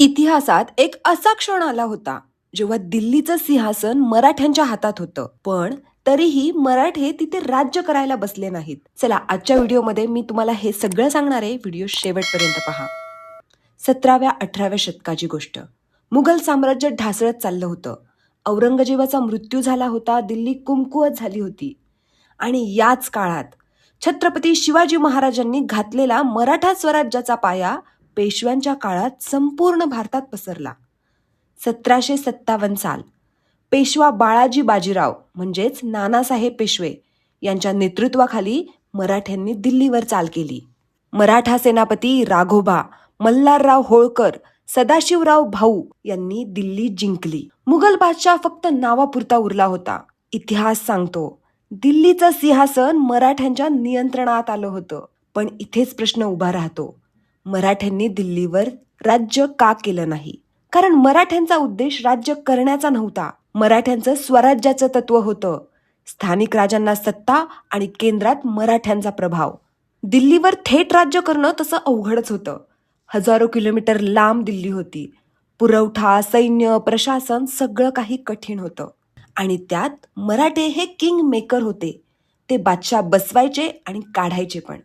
इतिहासात एक असा क्षण आला होता जेव्हा दिल्लीचं सिंहासन मराठ्यांच्या हातात होतं. पण तरीही मराठे तिथे राज्य करायला बसले नाहीत. चला आजच्या व्हिडिओमध्ये मी तुम्हाला हे सगळं सांगणार आहे. व्हिडिओ शेवटपर्यंत पहा. सतराव्या अठराव्या शतकाची गोष्ट. मुघल साम्राज्य ढासळत चाललं होतं. औरंगजेबाचा मृत्यू झाला होता दिल्ली कुमकुवत झाली होती. आणि याच काळात छत्रपती शिवाजी महाराजांनी घातलेला मराठा स्वराज्याचा पाया पेशव्यांच्या काळात संपूर्ण भारतात पसरला. सतराशे सत्तावन्न साल. पेशवा बाळाजी बाजीराव म्हणजेच नानासाहेब पेशवे यांच्या नेतृत्वाखाली मराठ्यांनी दिल्लीवर चाल केली. मराठा सेनापती राघोबा मल्हारराव होळकर सदाशिवराव भाऊ यांनी दिल्ली जिंकली. मुघल बादशाह फक्त नावापुरता उरला होता. इतिहास सांगतो दिल्लीचं सिंहासन मराठ्यांच्या नियंत्रणात आलं होतं. पण इथेच प्रश्न उभा राहतो. मराठ्यांनी दिल्लीवर राज्य का केलं नाही? कारण मराठ्यांचा उद्देश राज्य करण्याचा नव्हता. मराठ्यांचं स्वराज्याचं तत्व होतं. स्थानिक राजांना सत्ता आणि केंद्रात मराठ्यांचा प्रभाव. दिल्लीवर थेट राज्य करणं तसं अवघडच होतं. हजारो किलोमीटर लांब दिल्ली होती. पुरवठा सैन्य प्रशासन सगळं काही कठीण होतं. आणि त्यात मराठे हे किंग मेकर होते. ते बादशाह बसवायचे आणि काढायचे पण.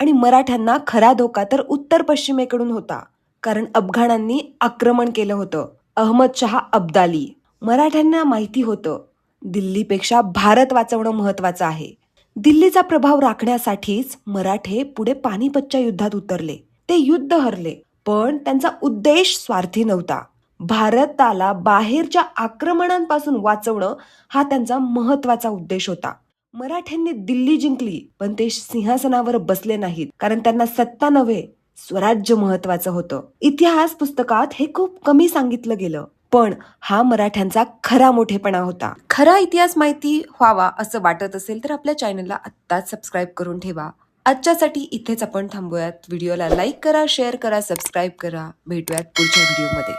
आणि मराठ्यांना खरा धोका तर उत्तर पश्चिमेकडून होता कारण अफगाणांनी आक्रमण केलं होतं अहमद शहा अब्दाली. मराठ्यांना माहिती होतं दिल्लीपेक्षा भारत वाचवणं महत्वाचं आहे. दिल्लीचा प्रभाव राखण्यासाठीच मराठे पुढे पानिपतच्या युद्धात उतरले. ते युद्ध हरले पण त्यांचा उद्देश स्वार्थी नव्हता. भारताला बाहेरच्या आक्रमणांपासून वाचवणं हा त्यांचा महत्त्वाचा उद्देश होता. मराठ्यांनी दिल्ली जिंकली पण ते सिंहासनावर बसले नाहीत कारण त्यांना सत्ता नव्हे स्वराज्य महत्वाचं होतं. इतिहास पुस्तकात हे खूप कमी सांगितलं गेलं पण हा मराठ्यांचा खरा मोठेपणा होता. खरा इतिहास माहिती व्हावा असं वाटत असेल तर आपल्या चॅनलला आत्ताच सबस्क्राईब करून ठेवा. आजच्यासाठी इथेच आपण थांबूयात. व्हिडिओला लाईक करा शेअर करा सबस्क्राईब करा. भेटूयात पुढच्या व्हिडिओमध्ये.